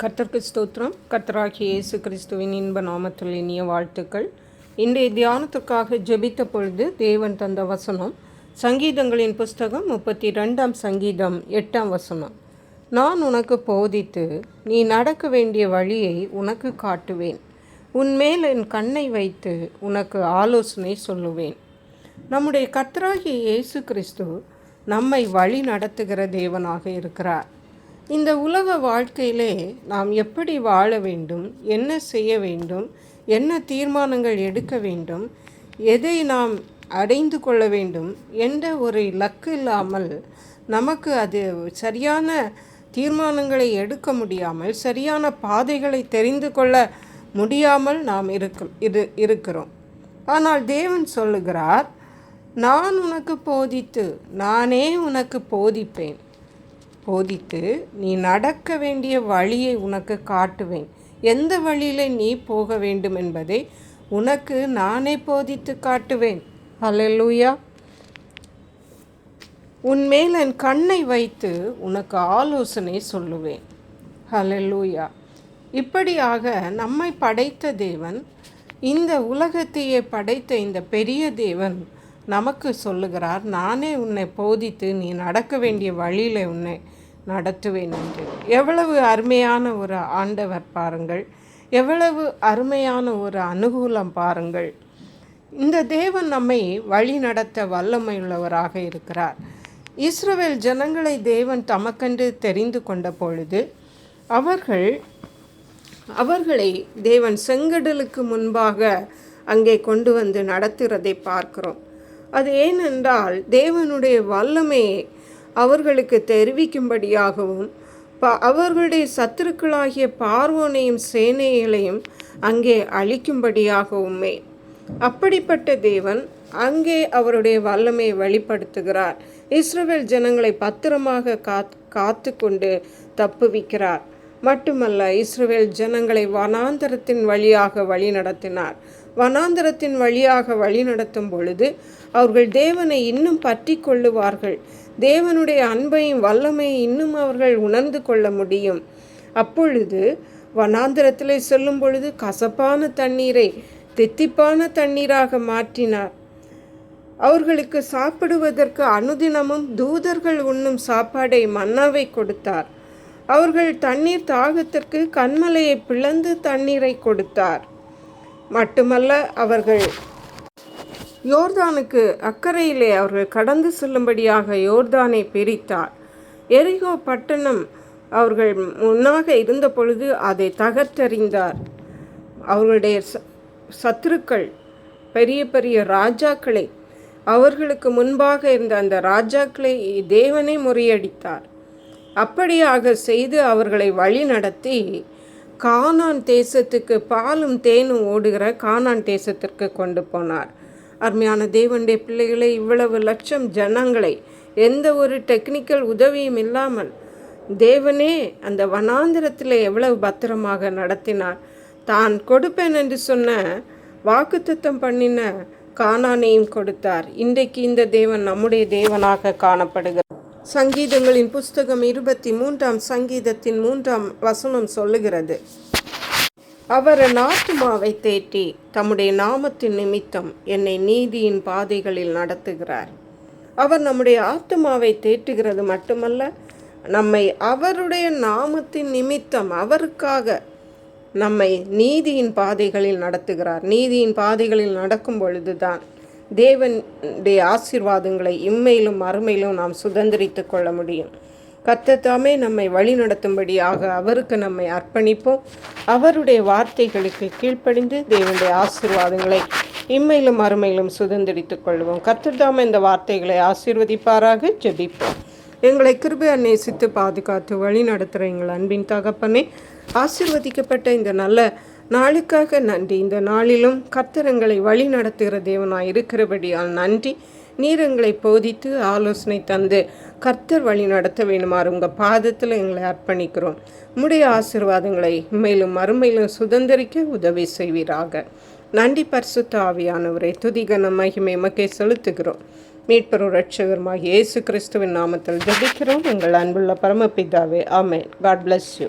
கர்த்தருக்கு ஸ்தோத்திரம். கர்த்தராகி இயேசு கிறிஸ்துவின் இன்ப நாமத்தில் இனிய வாழ்த்துக்கள். இன்றைய தியானத்துக்காக ஜெபித்த பொழுது தேவன் தந்த வசனம் சங்கீதங்களின் புஸ்தகம் முப்பத்தி ரெண்டாம் சங்கீதம் எட்டாம் வசனம். நான் உனக்கு போதித்து நீ நடக்க வேண்டிய வழியை உனக்கு காட்டுவேன். உன்மேல் என் கண்ணை வைத்து உனக்கு ஆலோசனை சொல்லுவேன். நம்முடைய கர்த்தராகிய இயேசு கிறிஸ்து நம்மை வழி நடத்துகிற தேவனாக இருக்கிறார். இந்த உலக வாழ்க்கையிலே நாம் எப்படி வாழ வேண்டும் என்ன செய்ய வேண்டும் என்ன தீர்மானங்கள் எடுக்க வேண்டும் எதை நாம் அடைந்து கொள்ள வேண்டும் என்ற ஒரு இலக்கு இல்லாமல் நமக்கு அது சரியான தீர்மானங்களை எடுக்க முடியாமல் சரியான பாதைகளை தெரிந்து கொள்ள முடியாமல் நாம் இருக்க இரு இருக்கிறோம். ஆனால் தேவன் சொல்லுகிறார் நான் உனக்கு போதித்து நானே உனக்கு போதிப்பேன். போதித்து நீ நடக்க வேண்டிய வழியை உனக்கு காட்டுவேன். எந்த வழியில் நீ போக வேண்டும் என்பதை உனக்கு நானே போதித்து காட்டுவேன். ஹலெல்லூயா உன்மேல் என் கண்ணை வைத்து உனக்கு ஆலோசனை சொல்லுவேன். ஹலெல்லூயா இப்படியாக நம்மை படைத்த தேவன் இந்த உலகத்தையே படைத்த இந்த பெரிய தேவன் நமக்கு சொல்லுகிறார் நானே உன்னை போதித்து நீ நடக்க வேண்டிய வழியில் உன்னை நடத்துவேன் என்று. எவ்வளவு அருமையான ஒரு ஆண்டவர் பாருங்கள். எவ்வளவு அருமையான ஒரு அனுகூலம் பாருங்கள். இந்த தேவன் நம்மை வழி நடத்த வல்லமையுள்ளவராக இருக்கிறார். இஸ்ரவேல் ஜனங்களை தேவன் தமக்கென்று தெரிந்து கொண்ட பொழுது அவர்கள் அவர்களை தேவன் செங்கடலுக்கு முன்பாக அங்கே கொண்டு வந்து நடத்துகிறதை பார்க்கிறோம். அது ஏனென்றால் தேவனுடைய வல்லமையை அவர்களுக்கு தெரிவிக்கும்படியாகவும் ப அவர்களுடைய சத்துருக்களாகிய பார்வோனையும் சேனைகளையும் அங்கே அழிக்கும்படியாகவுமே. அப்படிப்பட்ட தேவன் அங்கே அவருடைய வல்லமையை வெளிப்படுத்துகிறார். இஸ்ரவேல் ஜனங்களை பத்திரமாக காத் காத்து கொண்டு தப்புவிக்கிறார். மட்டுமல்ல இஸ்ரவேல் ஜனங்களை வனாந்தரத்தின் வழியாக வழிநடத்தினார். வனாந்தரத்தின் வழியாக வழிநடத்தும் பொழுது அவர்கள் தேவனை இன்னும் பற்றி கொள்ளுவார்கள். தேவனுடைய அன்பையும் வல்லமையும் இன்னும் அவர்கள் உணர்ந்து கொள்ள முடியும். அப்பொழுது வனாந்திரத்தில் செல்லும் பொழுது கசப்பான தண்ணீரை தித்திப்பான தண்ணீராக மாற்றினார். அவர்களுக்கு சாப்பிடுவதற்கு அனுதினமும் தூதர்கள் உண்ணும் சாப்பாடை மன்னாவை கொடுத்தார். அவர்கள் தண்ணீர் தாகத்திற்கு கண்மலையை பிளந்து தண்ணீரை கொடுத்தார். மட்டுமல்ல அவர்கள் யோர்தானுக்கு அக்கறையிலே அவர்கள் கடந்து செல்லும்படியாக யோர்தானை பிரித்தார். எரிகோ பட்டணம் அவர்கள் முன்னாக இருந்த பொழுது அதை தகர்த்தறிந்தார். அவர்களுடைய சத்துருக்கள் பெரிய பெரிய ராஜாக்களை அவர்களுக்கு முன்பாக இருந்த அந்த ராஜாக்களை தேவனை முறியடித்தார். அப்படியாக செய்து அவர்களை வழி நடத்தி கானான் தேசத்துக்கு பாலும் தேனும் ஓடுகிற கானான் தேசத்திற்கு கொண்டு போனார். அருமையான தேவனுடைய பிள்ளைகளை இவ்வளவு லட்சம் ஜனங்களை எந்த ஒரு டெக்னிக்கல் உதவியும் இல்லாமல் தேவனே அந்த வனாந்திரத்தில் எவ்வளவு பத்திரமாக நடத்தினார். தான் கொடுப்பேன் என்று சொன்ன வாக்குத்தத்தம் பண்ணின காணானையும் கொடுத்தார். இன்றைக்கு இந்த தேவன் நம்முடைய தேவனாக காணப்படுகிறார். சங்கீதங்களின் புஸ்தகம் இருபத்தி மூன்றாம் சங்கீதத்தின் மூன்றாம் வசனம் சொல்லுகிறது. அவர் என் ஆத்துமாவை தேற்றி தம்முடைய நாமத்தின் நிமித்தம் என்னை நீதியின் பாதைகளில் நடத்துகிறார். அவர் நம்முடைய ஆத்மாவை தேற்றுகிறது மட்டுமல்ல நம்மை அவருடைய நாமத்தின் நிமித்தம் அவருக்காக நம்மை நீதியின் பாதைகளில் நடத்துகிறார். நீதியின் பாதைகளில் நடக்கும் பொழுதுதான் தேவனுடைய ஆசீர்வாதங்களை இம்மையிலும் அருமையிலும் நாம் சுதந்திரித்து கொள்ள முடியும். கத்தத்தாமே நம்மை வழி நடத்தும்படியாக அவருக்கு நம்மை அர்ப்பணிப்போம். அவருடைய வார்த்தைகளுக்கு கீழ்ப்படிந்து தேவனுடைய ஆசீர்வாதங்களை இம்மையிலும் அருமையிலும் சுதந்திரித்துக் கொள்வோம். கத்தத்தாமே இந்த வார்த்தைகளை ஆசீர்வதிப்பாராக. ஜெபிப்போம். எங்களை கிருபை நேசித்து பாதுகாத்து வழி நடத்துகிற எங்கள் அன்பின் தகப்பனே ஆசீர்வதிக்கப்பட்ட இந்த நல்ல நாளுக்காக நன்றி. இந்த நாளிலும் கத்திரங்களை வழி நடத்துகிற தேவனாய் இருக்கிறபடியால் நன்றி. நீரங்களை போதித்து ஆலோசனை தந்து கர்த்தர் வழி நடத்த வேணுமாறு உங்கள் பாதத்தில் எங்களை அர்ப்பணிக்கிறோம். உம்முடைய ஆசிர்வாதங்களை மேலும் மறுமையிலும் சுதந்திரிக்க உதவி செய்வீராக. நன்றி பரிசுத்த ஆவியானவரை. துதிகன மகிமை மக்கை செலுத்துகிறோம். மீட்பரும் ரட்சகருமாக இயேசு கிறிஸ்துவின் நாமத்தில் ஜபிக்கிறோம். உங்கள் அன்புள்ள பரமபிதாவே ஆமேன். God bless you